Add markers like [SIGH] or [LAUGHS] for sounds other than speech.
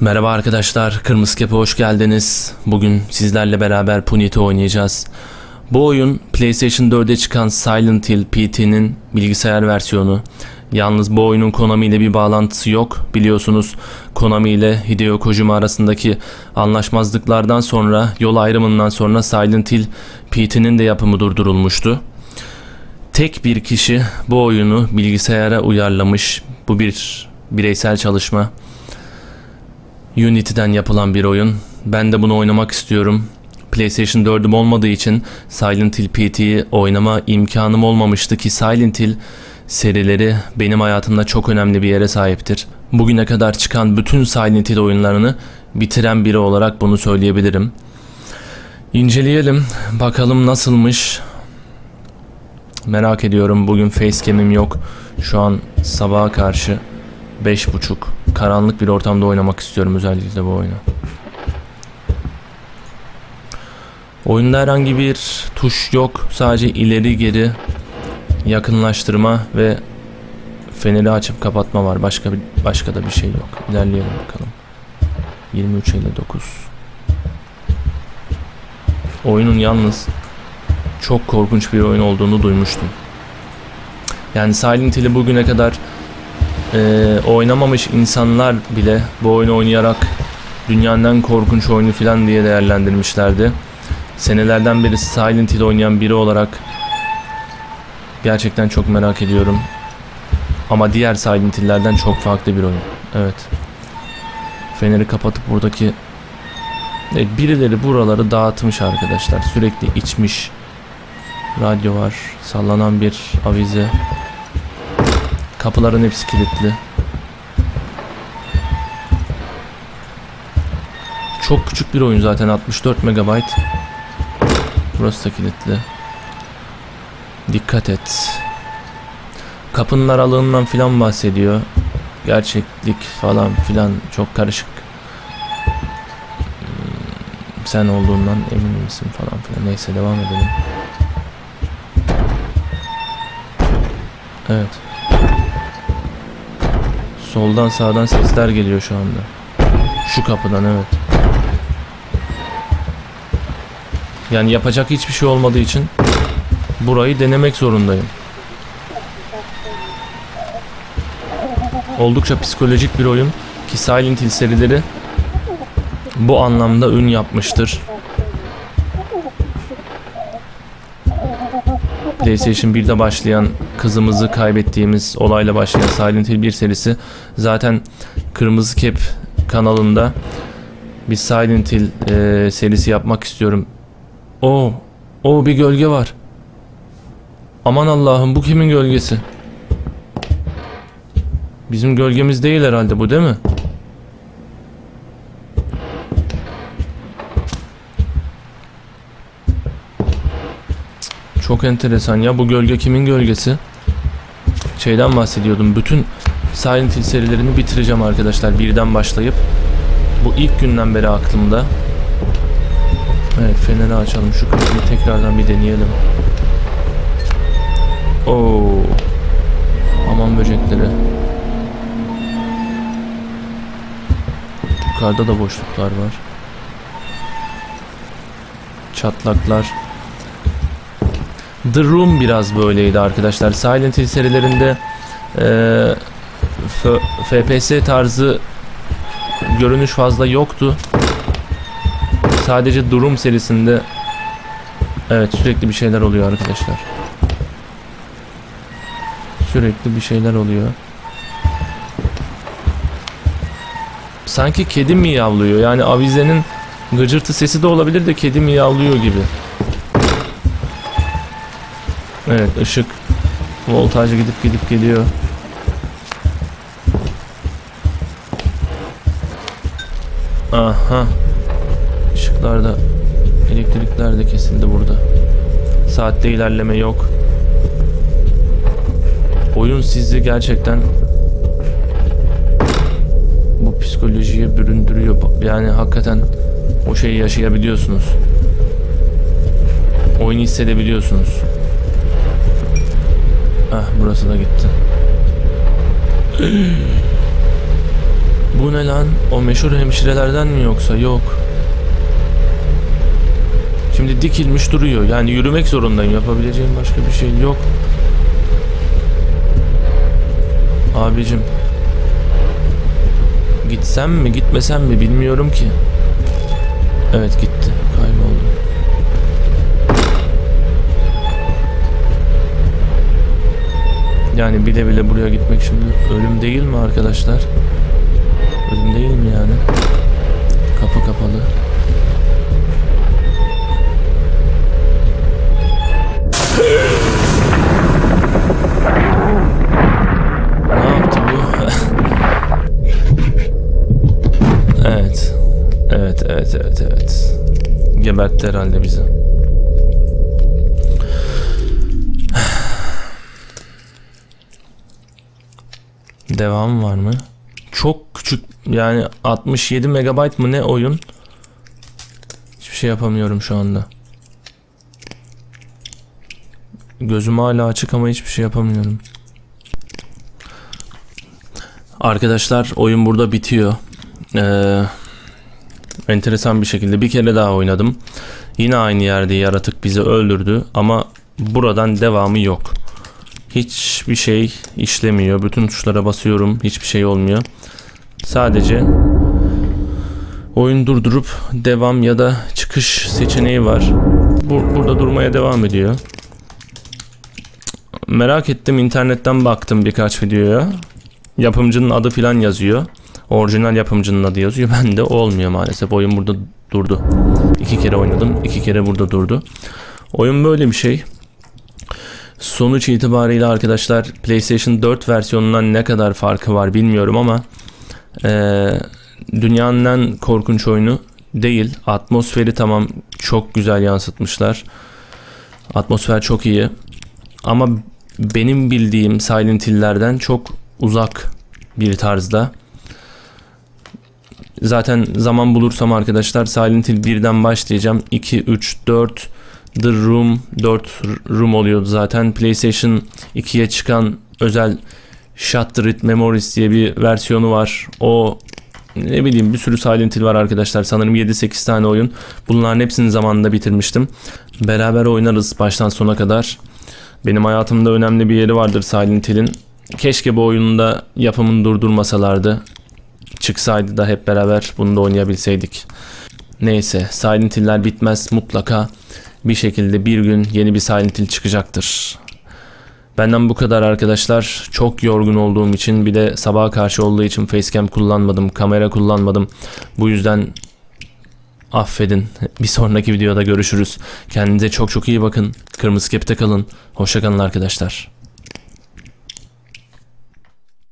Merhaba arkadaşlar, Kırmızı Kepe hoş geldiniz. Bugün sizlerle beraber Punit'i oynayacağız. Bu oyun PlayStation 4'e çıkan Silent Hill PT'nin bilgisayar versiyonu. Yalnız bu oyunun Konami ile bir bağlantısı yok. Biliyorsunuz Konami ile Hideo Kojima arasındaki anlaşmazlıklardan sonra, yol ayrımından sonra Silent Hill PT'nin de yapımı durdurulmuştu. Tek bir kişi bu oyunu bilgisayara uyarlamış. Bu bir bireysel çalışma. Unity'den yapılan bir oyun. Ben de bunu oynamak istiyorum. PlayStation 4'üm olmadığı için Silent Hill PT'yi oynama imkanım olmamıştı ki Silent Hill serileri benim hayatımda çok önemli bir yere sahiptir. Bugüne kadar çıkan bütün Silent Hill oyunlarını bitiren biri olarak bunu söyleyebilirim. İnceleyelim. Bakalım nasılmış. Merak ediyorum. Bugün facecam'im yok. Şu an sabaha karşı 5.30 karanlık bir ortamda oynamak istiyorum özellikle bu oyunu. Oyunda herhangi bir tuş yok. Sadece ileri geri yakınlaştırma ve feneri açıp kapatma var. Başka bir, başka da bir şey yok. İlerleyelim bakalım. 23.59 Oyunun yalnız çok korkunç bir oyun olduğunu duymuştum. Yani Silent Hill'i bugüne kadar e, oynamamış insanlar bile bu oyunu oynayarak dünyanın en korkunç oyunu falan diye değerlendirmişlerdi. Senelerden beri Silent Hill oynayan biri olarak gerçekten çok merak ediyorum. Ama diğer Silent Hill'lerden çok farklı bir oyun. Evet. Feneri kapatıp buradaki Evet, birileri buraları dağıtmış arkadaşlar. Sürekli içmiş. Radyo var. Sallanan bir avize. Kapıların hepsi kilitli. Çok küçük bir oyun zaten 64 MB. Burası da kilitli. Dikkat et. Kapının aralığından filan bahsediyor. Gerçeklik falan filan çok karışık. Hmm, Sen olduğundan emin misin falan filan. Neyse devam edelim. Evet. Soldan sağdan sesler geliyor şu anda. Şu kapıdan evet. Yani yapacak hiçbir şey olmadığı için burayı denemek zorundayım. Oldukça psikolojik bir oyun ki Silent Hill serileri bu anlamda ün yapmıştır. PlayStation 1'de başlayan kızımızı kaybettiğimiz olayla başlayan Silent Hill 1 serisi zaten Kırmızı Kep kanalında bir Silent Hill e, serisi yapmak istiyorum. O, o bir gölge var. Aman Allah'ım bu kimin gölgesi? Bizim gölgemiz değil herhalde bu değil mi? Çok enteresan ya bu gölge kimin gölgesi? Şeyden bahsediyordum. Bütün Silent Hill serilerini bitireceğim arkadaşlar birden başlayıp. Bu ilk günden beri aklımda. Evet feneri açalım şu kapıyı tekrardan bir deneyelim. Oo. Aman böcekleri. Yukarıda da boşluklar var. Çatlaklar. The Room biraz böyleydi arkadaşlar. Silent Hill serilerinde F- FPS tarzı görünüş fazla yoktu. Sadece Durum serisinde evet sürekli bir şeyler oluyor arkadaşlar. Sürekli bir şeyler oluyor. Sanki kedi mi yavlıyor? Yani avizenin gıcırtı sesi de olabilir de kedi mi yavlıyor gibi. Evet ışık voltaj gidip gidip geliyor. Aha. Işıklar da elektrikler de kesildi burada. Saatte ilerleme yok. Oyun sizi gerçekten bu psikolojiye büründürüyor. Yani hakikaten o şeyi yaşayabiliyorsunuz. Oyunu hissedebiliyorsunuz. Ah burası da gitti. Bu ne lan? O meşhur hemşirelerden mi yoksa? Yok. Şimdi dikilmiş duruyor. Yani yürümek zorundayım. Yapabileceğim başka bir şey yok. Abicim. Gitsem mi gitmesem mi bilmiyorum ki. Evet gitti. Yani bile bile buraya gitmek şimdi ölüm değil mi arkadaşlar? Ölüm değil mi yani? Kapı kapalı. ne yaptı bu? [LAUGHS] evet. Evet, evet, evet, evet. Gebertti herhalde bizi. Devam var mı? Çok küçük yani 67 megabayt mı ne oyun? Hiçbir şey yapamıyorum şu anda. Gözüm hala açık ama hiçbir şey yapamıyorum. Arkadaşlar oyun burada bitiyor. Ee, enteresan bir şekilde bir kere daha oynadım. Yine aynı yerde yaratık bizi öldürdü ama buradan devamı yok. Hiçbir şey işlemiyor. Bütün tuşlara basıyorum. Hiçbir şey olmuyor. Sadece oyun durdurup devam ya da çıkış seçeneği var. Bu, burada durmaya devam ediyor. Merak ettim internetten baktım birkaç videoya. Yapımcının adı filan yazıyor. Orijinal yapımcının adı yazıyor. [LAUGHS] Bende olmuyor maalesef. Oyun burada durdu. İki kere oynadım. iki kere burada durdu. Oyun böyle bir şey. Sonuç itibariyle arkadaşlar PlayStation 4 versiyonundan ne kadar farkı var bilmiyorum ama eee, dünyanın en korkunç oyunu değil. Atmosferi tamam çok güzel yansıtmışlar. Atmosfer çok iyi. Ama benim bildiğim Silent Hill'lerden çok uzak bir tarzda. Zaten zaman bulursam arkadaşlar Silent Hill 1'den başlayacağım. 2, 3, 4 The Room 4 Room oluyordu zaten. PlayStation 2'ye çıkan özel Shattered Memories diye bir versiyonu var. O ne bileyim bir sürü Silent Hill var arkadaşlar. Sanırım 7-8 tane oyun. Bunların hepsini zamanında bitirmiştim. Beraber oynarız baştan sona kadar. Benim hayatımda önemli bir yeri vardır Silent Hill'in. Keşke bu oyununda yapımını durdurmasalardı. Çıksaydı da hep beraber bunu da oynayabilseydik. Neyse Silent Hill'ler bitmez mutlaka bir şekilde bir gün yeni bir Silent Hill çıkacaktır. Benden bu kadar arkadaşlar. Çok yorgun olduğum için bir de sabaha karşı olduğu için facecam kullanmadım, kamera kullanmadım. Bu yüzden affedin. Bir sonraki videoda görüşürüz. Kendinize çok çok iyi bakın. Kırmızı kepte kalın. Hoşça kalın arkadaşlar.